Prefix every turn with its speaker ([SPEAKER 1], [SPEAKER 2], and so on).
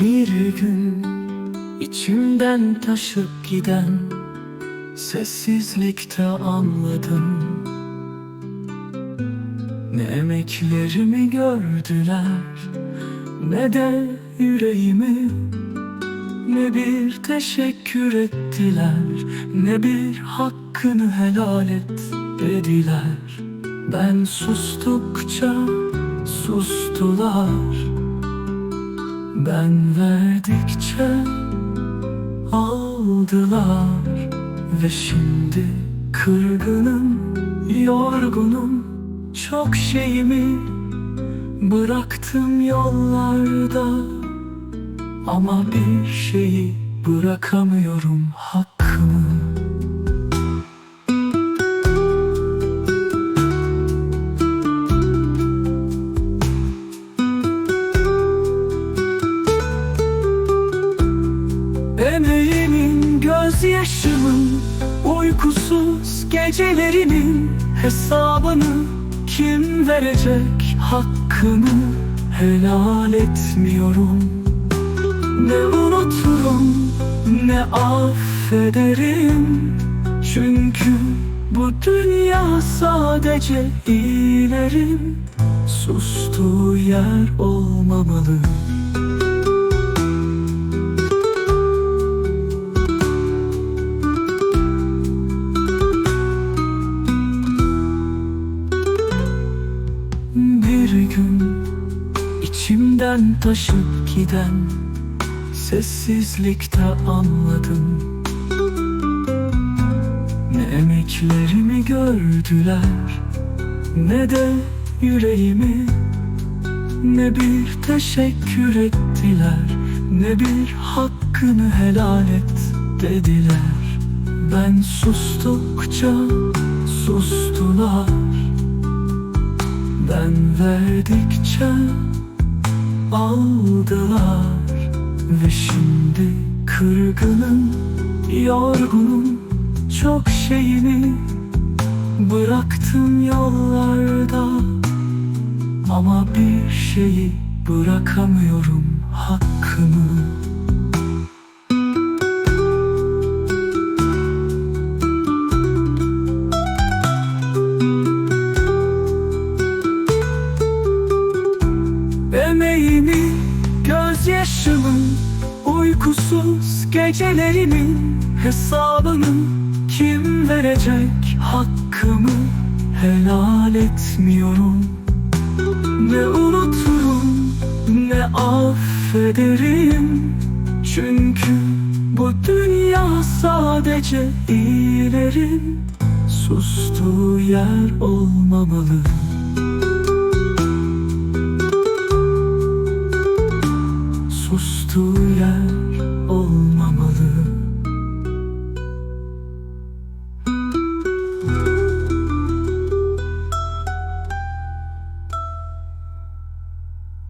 [SPEAKER 1] Bir gün içimden taşıp giden Sessizlikte anladım. Ne emeklerimi gördüler Ne de yüreğimi. Ne bir teşekkür ettiler Ne bir hakkını helal et dediler. Ben sustukça sustular Ben verdikçe aldılar Ve şimdi kırgınım, yorgunum. Çok şeyimi bıraktım yollarda Ama bir şeyi bırakamıyorum hakkımı gözyaşımın, uykusuz gecelerimin hesabını kim verecek hakkımı helal etmiyorum. Ne unuturum ne affederim. Çünkü bu dünya sadece iyilerin Sustuğu yer olmamalı içimden taşıp giden Sessizlikte anladım. Ne emeklerimi gördüler Ne de yüreğimi. Ne bir teşekkür ettiler Ne bir hakkını helal et dediler. Ben sustukça sustular. Ben verdikçe aldılar. Ve şimdi kırgınım, yorgunum Çok şeyini bıraktım yollarda. Ama bir şeyi bırakamıyorum hakkımı Uykusuz gecelerimin hesabını Kim verecek hakkımı helal etmiyorum. Ne unuturum ne affederim. Çünkü bu dünya sadece iyilerin Sustuğu yer olmamalı. Sustuğu yer